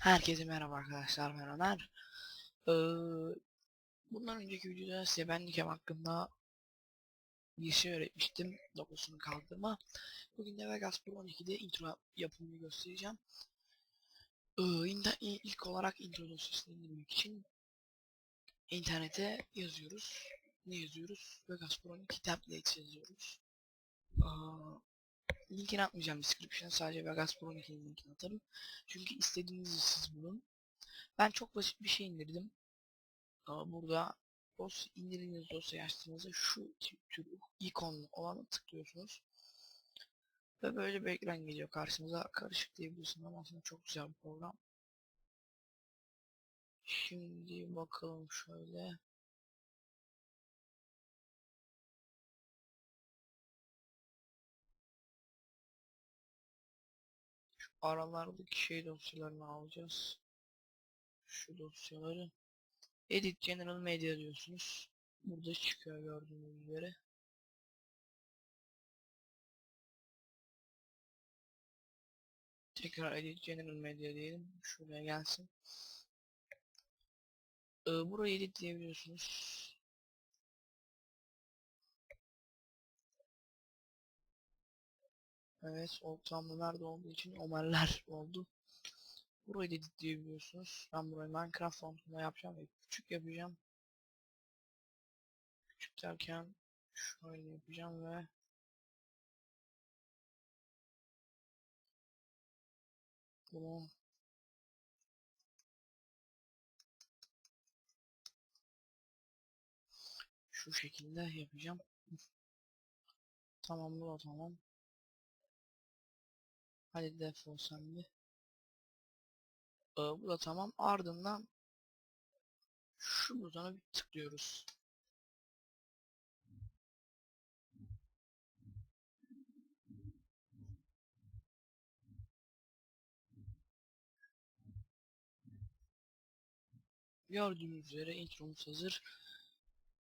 Herkese merhaba arkadaşlar ben Ömer. Ee, bundan önceki videoda size ben Nikem hakkında bir şey öğretmiştim. Logosunu kaldırma. Bugün de Vegas Pro 12'de intro yapımını göstereceğim. Ee, ilk olarak intro dosyasını indirmek için internete yazıyoruz. Ne yazıyoruz? Vegas Pro 12 templates yazıyoruz. Linkini atmayacağım description'a sadece Vegas Pro 12'nin linkini atarım. Çünkü istediğinizi siz bulun. Ben çok basit bir şey indirdim. Burada dosya, indirdiğiniz dosyayı açtığınızda şu tür ikonlu olanı tıklıyorsunuz. Ve böyle bir ekran geliyor karşınıza. Karışık diyebilirsiniz ama aslında çok güzel bir program. Şimdi bakalım şöyle. Aralardaki şey dosyalarını alacağız. Şu dosyaları. Edit General Media diyorsunuz. Burada çıkıyor gördüğünüz üzere. Tekrar Edit General Media diyelim. Şuraya gelsin. Ee, burayı editleyebiliyorsunuz. Evet, ortamda nerede olduğu için Ömerler oldu. Burayı da editleyebiliyorsunuz. Ben burayı Minecraft fontunda yapacağım ve küçük yapacağım. Küçük derken şöyle yapacağım ve bunu şu şekilde yapacağım. Tamam bu tamam. Hadi defol sen bir. Ee, bu da tamam. Ardından şu butona bir tıklıyoruz. Gördüğünüz üzere intromuz hazır.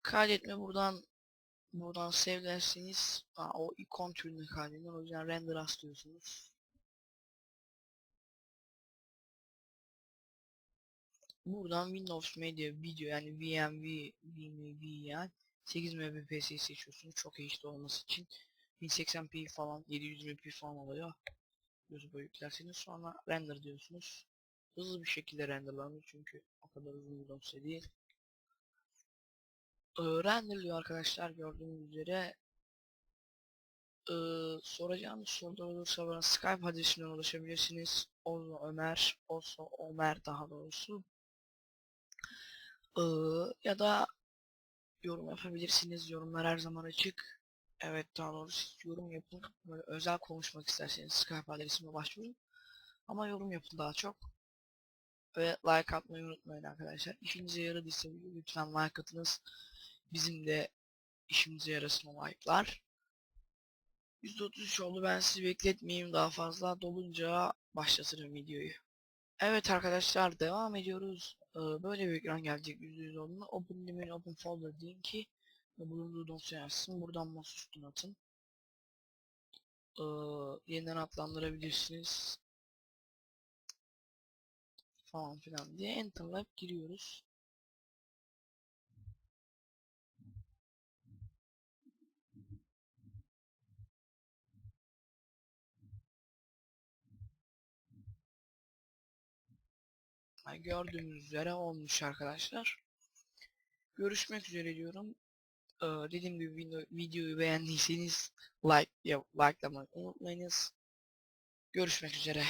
Kaydetme buradan buradan aa, o ikon türünü kaydediyor. O yüzden render as Buradan Windows Media Video yani VMV, VMV yani 8 Mbps'i seçiyorsunuz. Çok HD olması için 1080p falan 720p falan oluyor. YouTube'a yüklerseniz sonra render diyorsunuz. Hızlı bir şekilde renderlanıyor çünkü o kadar uzun bir dosya değil. Ee, renderliyor arkadaşlar gördüğünüz üzere. Ee, soracağınız sorular olursa bana Skype adresinden ulaşabilirsiniz. Ozo Ömer, Oso Ömer daha doğrusu. Ee, ya da yorum yapabilirsiniz. Yorumlar her zaman açık. Evet daha doğrusu yorum yapın. Böyle özel konuşmak isterseniz Skype adresime başvurun. Ama yorum yapın daha çok. Ve like atmayı unutmayın arkadaşlar. İşinize yaradıysa lütfen like atınız. Bizim de işimize yarasın o like'lar. %33 oldu ben sizi bekletmeyeyim daha fazla dolunca başlatırım videoyu. Evet arkadaşlar devam ediyoruz. Ee, böyle bir ekran gelecek %100 olduğunda open demeyin open folder deyin ki bulunduğu dosya yazsın. Buradan masa üstüne atın. Ee, yeniden adlandırabilirsiniz. Falan filan diye enterlayıp giriyoruz. gördüğünüz üzere olmuş arkadaşlar. Görüşmek üzere diyorum. Ee, dediğim gibi videoyu beğendiyseniz like likelamayı unutmayınız. Görüşmek üzere.